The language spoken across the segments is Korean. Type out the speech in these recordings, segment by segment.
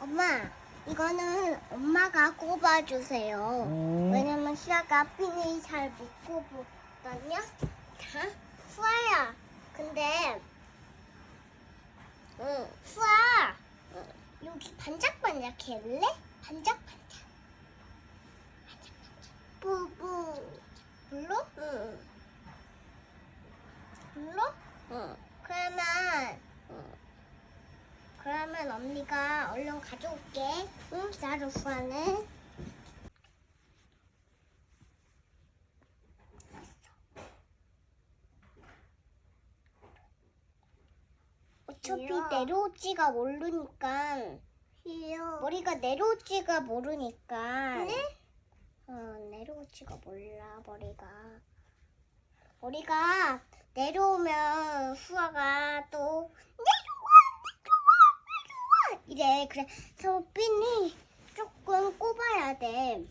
엄마, 이거는 엄마가 꼽아주세요. 어. 왜냐면 시아가 핀이 잘 못 꼽 거든요. 자, 수아야. 근데, 응, 수아. 응, 여기 반짝반짝 해볼래? 반짝반짝. 반짝반짝. 뿌뿌. 불러? 응. 불러? 응. 그러면, 응. 그러면 언니가 얼른 가져올게. 응, 기다려, 수아는. 어차피 싫어. 내려오지가 모르니까 싫어. 머리가 내려오지가 모르니까 네? 어, 내려오지가 몰라 머리가 머리가 내려오면 수아가 또 내려와 내려와 내려와 이래 그래 서 핀이 조금 꼽아야 돼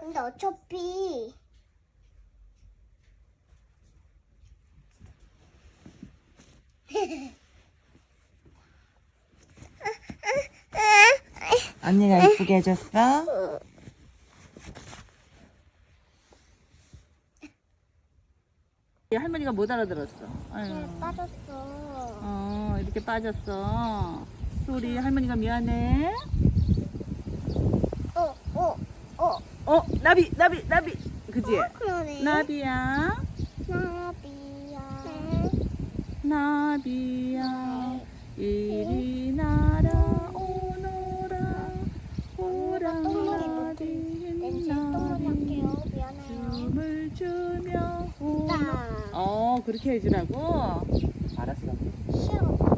근데 어차피 언니가 이쁘게 해줬어? 할머니가 못 알아들었어. 아유. 네, 빠졌어 어, 이렇게 빠졌어. 소리 할머니가 미안해. 어 어, 어. 어, 나비, 나비, 나비. 그지? 그러네 나비야, 나비야 나비야. 이리 날아오너라. 호랑나비, 나비. 춤을 추며 오너. 딱 어, 그렇게 해주라고? 알았어.